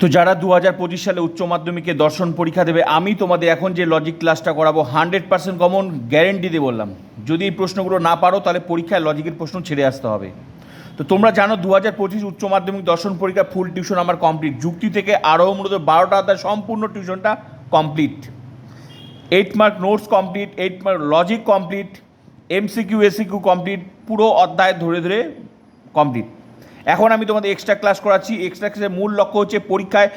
তো যারা দু হাজার পঁচিশ সালে উচ্চ মাধ্যমিকে দর্শন পরীক্ষা দেবে, আমি তোমাদের এখন যে লজিক ক্লাসটা করাবো হান্ড্রেড পার্সেন্ট কমন গ্যারেন্টি দিয়ে বললাম। যদি এই প্রশ্নগুলো না পারো, তাহলে পরীক্ষায় লজিকের প্রশ্ন ছেড়ে আসতে হবে। তো তোমরা জানো দু হাজার পঁচিশ উচ্চ মাধ্যমিক দর্শন পরীক্ষা ফুল টিউশন আমার কমপ্লিট যুক্তি থেকে আরও মূলত বারোটা অধ্যায় সম্পূর্ণ টিউশনটা complete eight mark notes complete eight mark logic complete MCQ SAQ complete পুরো অধ্যায় ধরে ধরে কমপ্লিট এখন আমি তোমাদের এক্সট্রা ক্লাস করাচ্ছি। এক্সট্রা ক্লাসের মূল লক্ষ্য হচ্ছে পরীক্ষায়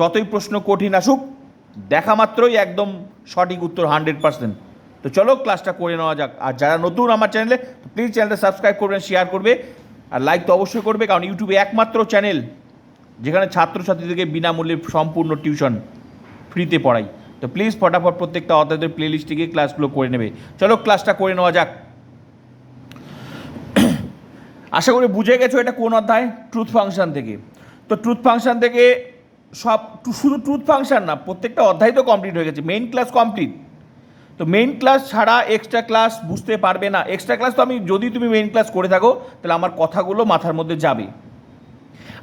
যতই প্রশ্ন কঠিন আসুক, দেখা মাত্রই একদম সঠিক উত্তর হান্ড্রেড পার্সেন্ট তো চলো ক্লাসটা করে নেওয়া যাক। আর যারা নতুন আমার চ্যানেলে প্লিজ চ্যানেলটা সাবস্ক্রাইব করবেন শেয়ার করবে আর লাইক তো অবশ্যই করবে, কারণ ইউটিউবে একমাত্র চ্যানেল যেখানে ছাত্রছাত্রীদেরকে বিনামূল্যে সম্পূর্ণ টিউশন ফ্রিতে পড়াই। তো প্লিজ ফটাফট প্রত্যেকটা অধ্যায়দের প্লে লিস্টে গিয়ে ক্লাসগুলো করে নেবে। চলো ক্লাসটা করে নেওয়া যাক। আশা করি বুঝে গেছো এটা কোন অধ্যায়? ট্রুথ ফাংশন থেকে। তো ট্রুথ ফাংশন থেকে সব শুধু ট্রুথ ফাংশন না, প্রত্যেকটা অধ্যায় তো কমপ্লিট হয়ে গেছে। মেইন ক্লাস কমপ্লিট তো মেইন ক্লাস ছাড়া এক্সট্রা ক্লাস বুঝতে পারবে না। এক্সট্রা ক্লাস তো আমি যদি তুমি মেইন ক্লাস করে থাকো, তাহলে আমার কথাগুলো মাথার মধ্যে যাবে।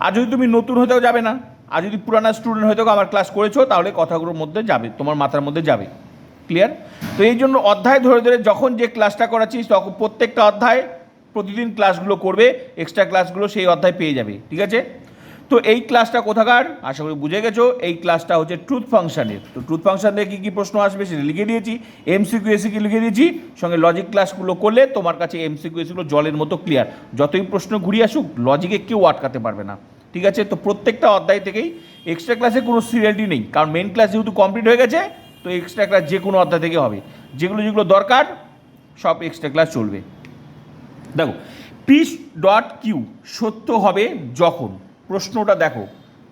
আর যদি তুমি নতুন হতেও যাবে না, আর যদি পুরানা স্টুডেন্ট হয়তো আমার ক্লাস করেছ, তাহলে কথাগুলোর মধ্যে যাবে, তোমার মাথার মধ্যে যাবে। ক্লিয়ার তো এই জন্য অধ্যায় ধরে ধরে যখন যে ক্লাসটা করাচ্ছিস, তখন প্রত্যেকটা অধ্যায় প্রতিদিন ক্লাসগুলো করবে এক্সট্রা ক্লাসগুলো সেই অধ্যায় পেয়ে যাবে, ঠিক আছে? তো এই ক্লাসটা কোথাকার? আশা করি বুঝে গেছো, এই ক্লাসটা হচ্ছে ট্রুথ ফাংশনের তো ট্রুথ ফাংশন দিয়ে কী কী প্রশ্ন আসবে সেটা লিখে দিয়েছি এমসিকিউ এসিকিউ লিখে দিয়েছি? সঙ্গে লজিক ক্লাসগুলো করলে তোমার কাছে এমসিকিউ এসিগুলো জলের মতো ক্লিয়ার যতই প্রশ্ন ঘুরিয়ে আসুক লজিকে কেউ আটকাতে পারবে না, ঠিক আছে? তো প্রত্যেকটা অধ্যায় থেকেই এক্সট্রা ক্লাসে কোনো সিরিয়ালিটি নেই, কারণ মেন ক্লাস যেহেতু কমপ্লিট হয়ে গেছে, তো এক্সট্রা ক্লাস যে কোনো অধ্যায় থেকে হবে। যেগুলো যেগুলো দরকার, সব এক্সট্রা ক্লাস চলবে। দেখো পিস ডট কিউ সত্য হবে যখন? প্রশ্নটা দেখো।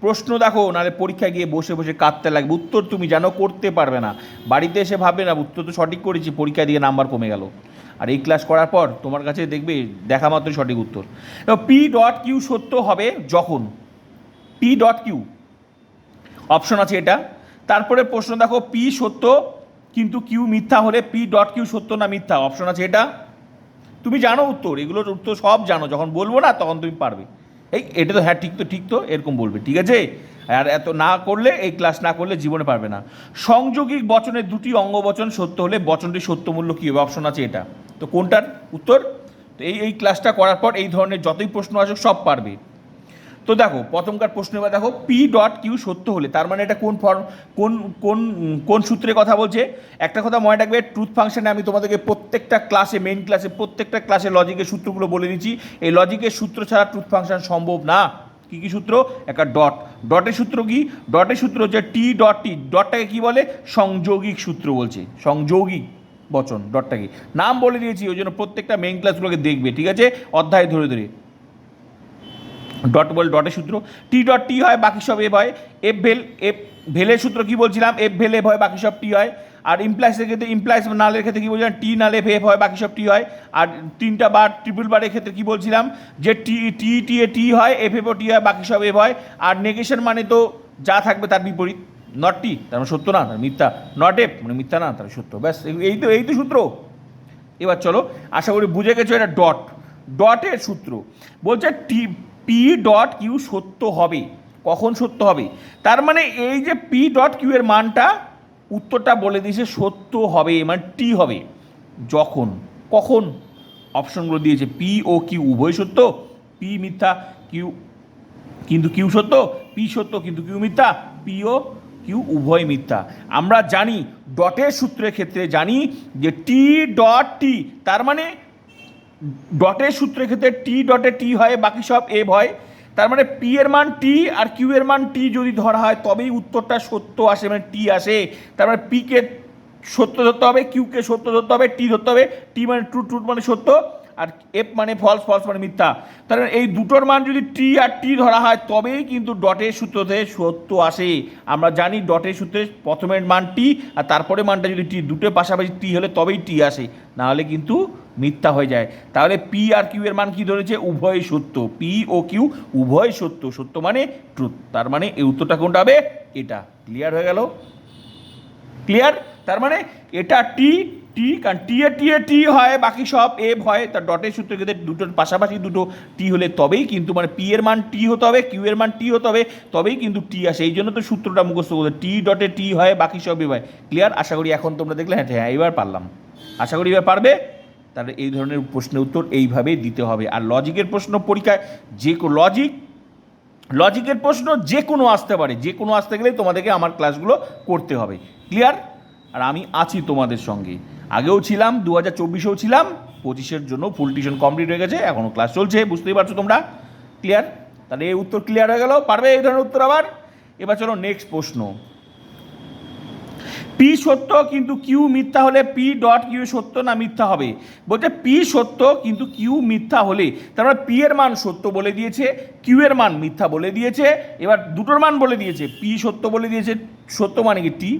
প্রশ্ন দেখো, নাহলে পরীক্ষায় গিয়ে বসে বসে কাঁদতে লাগবে। উত্তর তুমি জানো করতে পারবে না। বাড়িতে এসে ভাববে না, উত্তর তো সঠিক করেছি পরীক্ষা দিয়ে নাম্বার কমে গেল। আর এই ক্লাস করার পর তোমার কাছে দেখবে, দেখা মাত্রই সঠিক উত্তর। পি ডট কিউ সত্য হবে যখন? পি ডট কিউ অপশন আছে এটা। তারপরে প্রশ্ন দেখো পি সত্য, কিন্তু কিউ মিথ্যা হলে পি ডট কিউ সত্য না মিথ্যা? অপশন আছে এটা। তুমি জানো উত্তর, এগুলোর উত্তর সব জানো, যখন বলব না তখন তুমি পারবে। এই, এটা তো হ্যাঁ ঠিক তো ঠিক তো, এরকম বলবে, ঠিক আছে? আর এত না করলে, এই ক্লাস না করলে জীবনে পারবে না। সংযোগিক বচনের দুটি অঙ্গ বচন সত্য হলে বচনটি সত্য মূল্য কী হবে? অপশন আছে এটা। তো কোনটার? উত্তর? তো এই এই ক্লাসটা করার পর এই ধরনের যতই প্রশ্ন আসুক, সব পারবে। তো দেখো, প্রথমকার প্রশ্ন এবার দেখো পি ডট কিউ সত্য হলে, তার মানে এটা কোন ফর্ম কোন কোন কোন সূত্রে কথা বলছে? একটা কথা মনে রাখবে ট্রুথ ফাংশানে আমি তোমাদেরকে প্রত্যেকটা ক্লাসে মেইন ক্লাসে প্রত্যেকটা ক্লাসে লজিকের সূত্রগুলো বলে দিচ্ছি। এই লজিকের সূত্র ছাড়া ট্রুথ ফাংশন সম্ভব না। কি কি সূত্র? একটা ডট ডটের সূত্র কি? ডটের সূত্র হচ্ছে টি ডট টি ডটটাকে কী বলে? সংযোগিক সূত্র বলছে। সংযোগিক বচন ডটটাকে নাম বলে দিয়েছি, ওই জন্য প্রত্যেকটা মেইন ক্লাসগুলোকে দেখবে, ঠিক আছে? অধ্যায় ধরে ধরে। ডট বল ডটের সূত্র টি ডট টি হয়, বাকি সব এফ হয় এফ ভেল এফ ভেলের সূত্র কি বলছিলাম? এফ ভেল এফ হয় বাকি সব টি হয়। আর ইমপ্লাইসের ক্ষেত্রে ইমপ্লাইস নালের ক্ষেত্রে কি বলছিলাম? টি নালে এফ এফ হয়, বাকি সব টি হয়। আর তিনটা বার ট্রিপল বারের ক্ষেত্রে কি বলছিলাম? যে টি টি টি এ টি হয় এফ এফ ও টি হয়, বাকি সব এফ হয় আর নেগেশন মানে তো যা থাকবে তার বিপরীত। নট টি তার মানে সত্য না, তার মিথ্যা। নট এফ মানে মিথ্যা না, তার সত্য। ব্যাস, এই তো এই তো সূত্র। এবার চলো, আশা করি বুঝে গেছো এটা ডট ডটের সূত্র। বলছে টি পি ডট কিউ সত্য হবে। কখন সত্য হবে? তার মানে এই যে পি ডট কিউ এর মানটা, উত্তরটা বলে দিয়েছে সত্য হবে মানে টি হবে। যখন, কখন? অপশনগুলো দিয়েছে পি ও কিউ উভয় সত্য পি মিথ্যা কিউ কিন্তু কিউ সত্য পি সত্য, কিন্তু কিউ মিথ্যা পি ও কিউ উভয় মিথ্যা। আমরা জানি ডটের সূত্রের ক্ষেত্রে জানি যে টি ডট টি তার মানে ডটের সূত্রের ক্ষেত্রে টি ডটে টি হয়, বাকি সব এভ হয় তার মানে পি এর মান টি আর কিউ এর মান টি যদি ধরা হয়, তবেই উত্তরটা সত্য আসে মানে টি আসে। তার মানে পিকে সত্য ধরতে হবে কিউকে সত্য ধরতে হবে টি ধরতে হবে। টি মানে ট্রু ট্রু মানে সত্য, আর এফ মানে ফলস ফলস মানে মিথ্যা। তার মানে এই দুটোর মান যদি টি আর টি ধরা হয়, তবেই কিন্তু ডটের সূত্রতে সত্য আসে। আমরা জানি ডটের সূত্রে প্রথমের মান টি আর তারপরে মানটা যদি টি দুটো পাশাপাশি টি হলে তবেই টি আসে। না হলে কিন্তু মিথ্যা হয়ে যায়। তাহলে পি আর কিউ এর মান কি ধরেছে? উভয় সত্য। পি ও কিউ উভয় সত্য। সত্য মানে ট্রুথ তার মানে এই উত্তরটা কোনটা হবে? এটা। ক্লিয়ার হয়ে গেল? ক্লিয়ার তার মানে এটা টি টি কারণ টি এ টি এ টি হয়, বাকি সব এফ হয় তার ডটের সূত্রের ক্ষেত্রে দুটোর পাশাপাশি দুটো টি হলে তবেই কিন্তু মানে পি এর মান টি হতে হবে কিউ এর মান টি হতে হবে, তবেই কিন্তু টি আসে। এই জন্য তো সূত্রটা মুখস্থ করতে টি ডটে টি হয়, বাকি সব এ হয় ক্লিয়ার আশা করি এখন তোমরা দেখলে। হ্যাঁ হ্যাঁ এবার পারলাম। আশা করি এবার পারবে? তাহলে এই ধরনের প্রশ্নের উত্তর এইভাবেই দিতে হবে। আর লজিকের প্রশ্ন পরীক্ষায় যে লজিক, লজিকের প্রশ্ন যে কোনো আসতে পারে, যে কোনো আসতে গেলে তোমাদেরকে আমার ক্লাসগুলো করতে হবে। ক্লিয়ার? আর আমি আছি তোমাদের সঙ্গে। আগেও ছিলাম দু হাজার চব্বিশেও ছিলাম, পঁচিশের জন্য ফুল টিউশন কমপ্লিট হয়ে গেছে এখনও ক্লাস চলছে, বুঝতেই পারছ তোমরা? ক্লিয়ার? তাহলে এই উত্তর ক্লিয়ার হয়ে গেল, পারবে এই ধরনের উত্তর আবার? এবার চলো নেক্সট প্রশ্ন। পি সত্য কিন্তু কিউ মিথ্যা হলে পি ডট কিউ সত্য না মিথ্যা হবে? বলছে পি সত্য কিন্তু কিউ মিথ্যা হলে। তার মানে পি এর মান সত্য বলে দিয়েছে কিউ এর মান মিথ্যা বলে দিয়েছে, এবার দুটোর মান বলে দিয়েছে। পি সত্য বলে দিয়েছে, সত্য মানে কি টি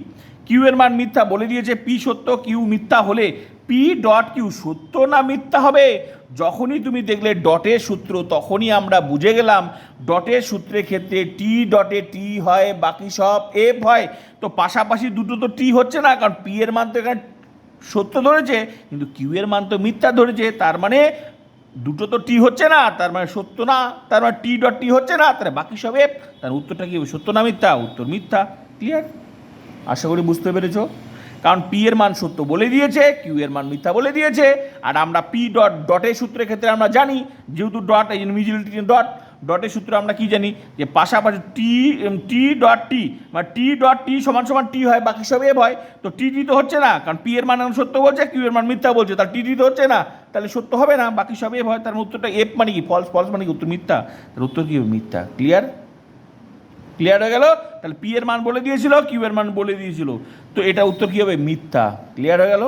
কিউ এর মান মিথ্যা বলে দিয়েছে পি সত্য কিউ মিথ্যা হলে পি ডট কিউ সত্য না মিথ্যা হবে? যখনই তুমি দেখলে ডটের সূত্র, তখনই আমরা বুঝে গেলাম ডটের সূত্রের ক্ষেত্রে টি ডটে টি হয়, বাকি সব এফ হয়। তো পাশাপাশি দুটো তো টি হচ্ছে না, কারণ পি এর মান তো এখানে সত্য ধরেছে, কিন্তু কিউ এর মান তো মিথ্যা ধরেছে, তার মানে দুটো তো টি হচ্ছে না, তার মানে সত্য না, তার মানে টি ডট টি হচ্ছে না তার বাকি সব এফ তার উত্তরটা কি সত্য না মিথ্যা? উত্তর মিথ্যা ক্লিয়ার আশা করি বুঝতে পেরেছ? কারণ পি এর মান সত্য বলে দিয়েছে কিউ এর মান মিথ্যা বলে দিয়েছে, আর আমরা পি ডট ডটের সূত্রের ক্ষেত্রে আমরা জানি, যেহেতু ডট এই মিউজিক্যালিটি ডট ডটের সূত্র আমরা কি জানি? যে পাশাপাশি টি টি ডট টি মানে টি ডট টি সমান সমান টি হয়, বাকি সব এফ হয়, তো টি টি তো হচ্ছে না, কারণ পি এর মান সত্য বলছে কিউ এর মান মিথ্যা বলছে তার টি টি তো হচ্ছে না, তাহলে সত্য হবে না, বাকি সব এফ হয়, তার উত্তরটা এফ মানে কি? ফলস ফলস মানে কি? উত্তর মিথ্যা তার উত্তর কি মিথ্যা ক্লিয়ার ক্লিয়ার হয়ে গেল? তাহলে পি এর মান বলে দিয়েছিল কিউ এর মান বলে দিয়েছিল। তো এটা উত্তর কী হবে? মিথ্যা। ক্লিয়ার হয়ে গেল?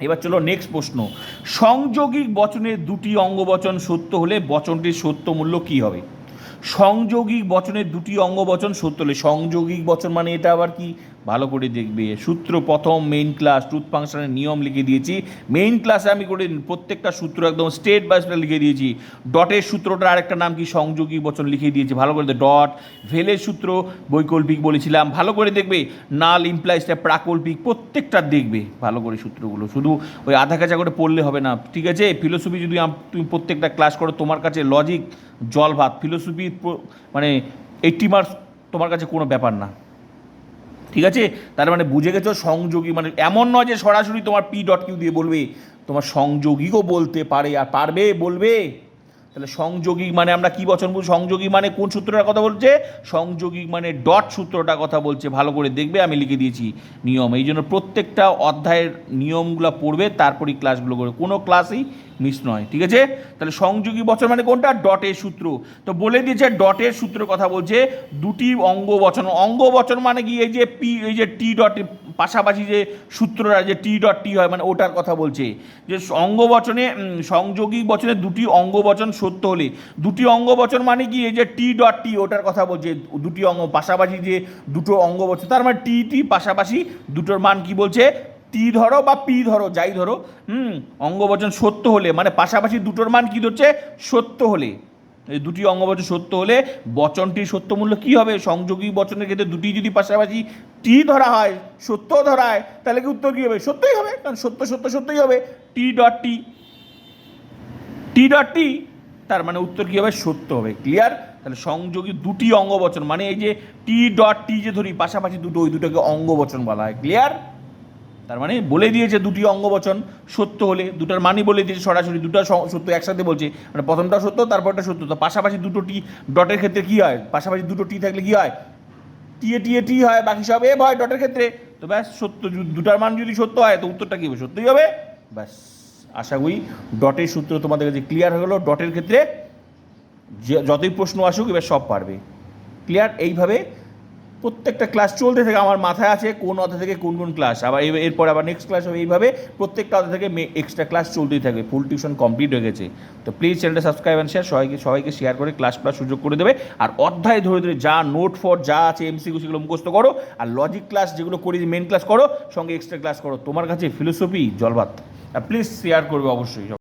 এবার চলো নেক্সট প্রশ্ন। সংযোগিক বচনের দুটি অঙ্গবচন সত্য হলে বচনটির সত্য মূল্য কী হবে? সংযোগিক বচনের দুটি অঙ্গবচন সত্য হলে সংযোগিক বচন মানে এটা আবার কি? ভালো করে দেখবে। সূত্র প্রথম মেইন ক্লাস ট্রুথ ফাংশনের নিয়ম লিখে দিয়েছি। মেইন ক্লাসে আমি করে প্রত্যেকটা সূত্র একদম স্টেট বাই স্টেট লিখে দিয়েছি। ডটের সূত্রটা আরেকটা নাম কি? সংযোগী বচন লিখে দিয়েছি। ভালো করে ডট ভেলের সূত্র, বৈকল্পিক বলেছিলাম। ভালো করে দেখবে নাল ইমপ্লাইসটা প্রাকল্পিক প্রত্যেকটা দেখবে। ভালো করে সূত্রগুলো। শুধু ওই আধা কাঁচা করে পড়লে হবে না। ঠিক আছে? ফিলোসফি যদি তুমি প্রত্যেকটা ক্লাস করো, তোমার কাছে লজিক জল ভাত ফিলোসফি মানে এইটটি মার্কস তোমার কাছে কোনো ব্যাপার না। ঠিক আছে? তার মানে বুঝে গেছো? সংযোগী মানে এমন নয় যে সরাসরি তোমার পি ডট কিউ দিয়ে বলবে, তোমার সংযোগীও বলতে পারে আর পারবে, বলবে? তাহলে সংযোগী মানে আমরা কি বচন বলছি? সংযোগী মানে কোন সূত্রটার কথা বলছে? সংযোগী মানে ডট সূত্রটার কথা বলছে। ভালো করে দেখবে, আমি লিখে দিয়েছি নিয়ম। এই জন্য প্রত্যেকটা অধ্যায়ের নিয়মগুলো পড়বে, তারপরই ক্লাসগুলো করবে। কোনো ক্লাসই মিস নয়, ঠিক আছে? তাহলে সংযোগী বচন মানে কোনটা? ডটের সূত্র। তো বলে দিয়েছে ডটের সূত্রের কথা বলছে, দুটি অঙ্গ বচন। অঙ্গ বচন মানে কি? এই যে পি এই যে টি ডট পাশাপাশি যে সূত্রটা, যে টি ডট টি হয় মানে ওটার কথা বলছে। যে অঙ্গ বচনে সংযোগী বচনে দুটি অঙ্গ বচন সত্য হলে। দুটি অঙ্গ বচন মানে কি? এই যে টি ডট টি ওটার কথা বলছে। দুটি অঙ্গ, পাশাপাশি যে দুটো অঙ্গ বচন, তার মানে টি টি পাশাপাশি দুটোর মান কি বলছে? টি ধরো বা পি ধরো, যাই ধরো, হুম, অঙ্গবচন সত্য হলে মানে পাশাপাশি দুটোর মান কি ধরছে? সত্য হলে। এই দুটি অঙ্গবচন সত্য হলে বচনটির সত্য মূল্য কী হবে? সংযোগী বচনের ক্ষেত্রে দুটি যদি পাশাপাশি টি ধরা হয় সত্য ধরা হয়, তাহলে কি উত্তর কী হবে? সত্যই হবে, কারণ সত্য সত্য, সত্যই হবে। টি ডট টি। টি ডট টি, তার মানে উত্তর কী হবে? সত্য হবে। ক্লিয়ার? তাহলে সংযোগী দুটি অঙ্গবচন মানে এই যে টি ডট টি যে ধরি, পাশাপাশি দুটো, ওই দুটোকে অঙ্গবচন বলা হয়। ক্লিয়ার? তার মানে বলে দিয়েছে দুটি অঙ্গবচন সত্য হলে, দুটার মানই বলে দিয়েছে সরাসরি, দুটো সত্য একসাথে বলছে। মানে প্রথমটা সত্য, তারপরটা সত্য। তো পাশাপাশি দুটো টি ডটের ক্ষেত্রে কী হয়? পাশাপাশি দুটো টি থাকলে কী হয়? টিএ টিএ টি হয়, বাকি সব এ হয় ডটের ক্ষেত্রে। তো ব্যাস, সত্য দুটার মান যদি সত্য হয়, তো উত্তরটা কী হবে? সত্যই হবে? ব্যাস, আশা করি ডটের সূত্র তোমাদের কাছে ক্লিয়ার হয়ে গেলো। ডটের ক্ষেত্রে যতই প্রশ্ন আসুক, এবার সব পারবে। ক্লিয়ার এইভাবে প্রত্যেকটা ক্লাস চলতে থাকে, আমার মাথায় আছে কোন অধ্যায় থেকে কোন কোন ক্লাস আবার এরপর আবার নেক্সট ক্লাস হবে এইভাবে প্রত্যেকটা অধ্যায় থেকে এক্সট্রা ক্লাস চলতেই থাকবে ফুল টিউশন কমপ্লিট হয়ে গেছে। তো প্লিজ চ্যানেলটা সাবস্ক্রাইব অ্যান্ড শেয়ার সবাইকে সবাইকে শেয়ার করে ক্লাস ক্লাস সুযোগ করে দেবে। আর অধ্যায় ধরে ধরে যা নোট ফর যা আছে এমসিকিউ সেগুলো মুখস্থ করো। আর লজিক ক্লাস যেগুলো করি মেন ক্লাস করো, সঙ্গে এক্সট্রা ক্লাস করো। তোমার কাছে ফিলোসফি জলবাত। আর প্লিজ শেয়ার করবে অবশ্যই